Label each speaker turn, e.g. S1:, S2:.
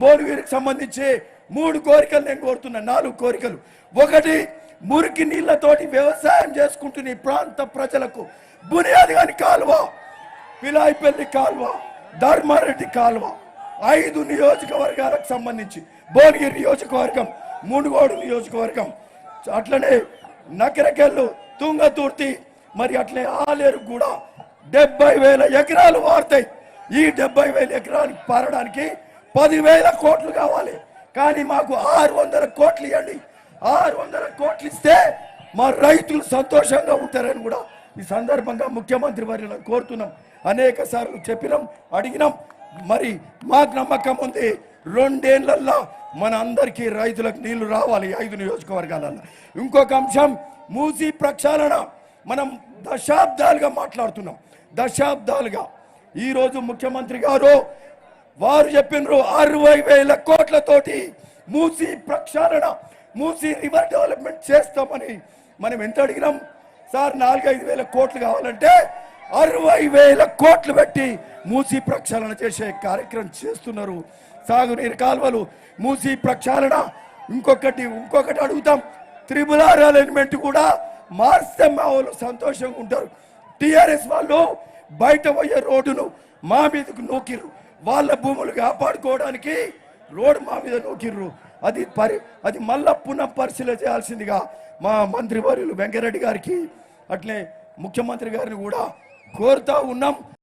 S1: భువనగిరికి సంబంధించి మూడు కోరికలు నేను కోరుతున్నా. నాలుగు కోరికలు. ఒకటి మురికి నీళ్ళతోటి వ్యవసాయం చేసుకుంటున్న ఈ ప్రాంత ప్రజలకు బునియాది కాని కాలువ పిలాయిపల్లి కాలువ ధర్మారెడ్డి కాలువ ఐదు నియోజకవర్గాలకు సంబంధించి భువనగిరి నియోజకవర్గం మునుగోడు నియోజకవర్గం అట్లనే నకరకెళ్ళు తుంగతుర్తి మరి అట్లే ఆలేరు కూడా డెబ్బై వేల ఎకరాలు వాడతాయి. ఈ డెబ్బై వేల ఎకరాలు పారడానికి పదివేల కోట్లు కావాలి. కానీ మాకు ఆరు వందల కోట్లు ఇవ్వండి. ఆరు వందల కోట్లు ఇస్తే మా రైతులు సంతోషంగా ఉంటారని కూడా ఈ సందర్భంగా ముఖ్యమంత్రి వారిని కోరుతున్నాం. అనేక సార్లు చెప్పినాం అడిగినాం. మరి మాకు నమ్మకం ఉంది. రెండేళ్ళల్లో మన అందరికీ రైతులకు నీళ్ళు రావాలి ఐదు నియోజకవర్గాలలో ఇంకొక అంశం మూసి ప్రక్షాళన. మనం దశాబ్దాలుగా మాట్లాడుతున్నాం. దశాబ్దాలుగా. ఈరోజు ముఖ్యమంత్రి గారు వారు చెప్పినారు అరవై వేల కోట్లతోటి మూసి ప్రక్షాళన మూసి రివర్ డెవలప్మెంట్ చేస్తామని మనం ఎంత అడిగినాం? సార్ నాలుగైదు వేల కోట్లు కావాలంటే అరవై వేల కోట్లు పెట్టి మూసి ప్రక్షాళన చేసే కార్యక్రమం చేస్తున్నారు. సాగునీరు కాలువలు మూసి ప్రక్షాళన. ఇంకొకటి ఇంకొకటి అడుగుతాం. త్రిబుల్ ఆర్ అలైన్మెంట్ కూడా మార్స్తే మా వాళ్ళు సంతోషంగా ఉంటారు. టిఆర్ఎస్ వాళ్ళు బయట పోయే రోడ్డును మా మీదకు నూకిరు వాళ్ళ భూములు కాపాడుకోవడానికి రోడ్డు మా మీద నూకిర్రు. అది పరి అది మళ్ళా పునః పరిశీలన చేయాల్సిందిగా మా మంత్రి వర్యులు వెంకరెడ్డి గారికి అట్లే ముఖ్యమంత్రి గారిని కూడా కోరుతా ఉన్నాం.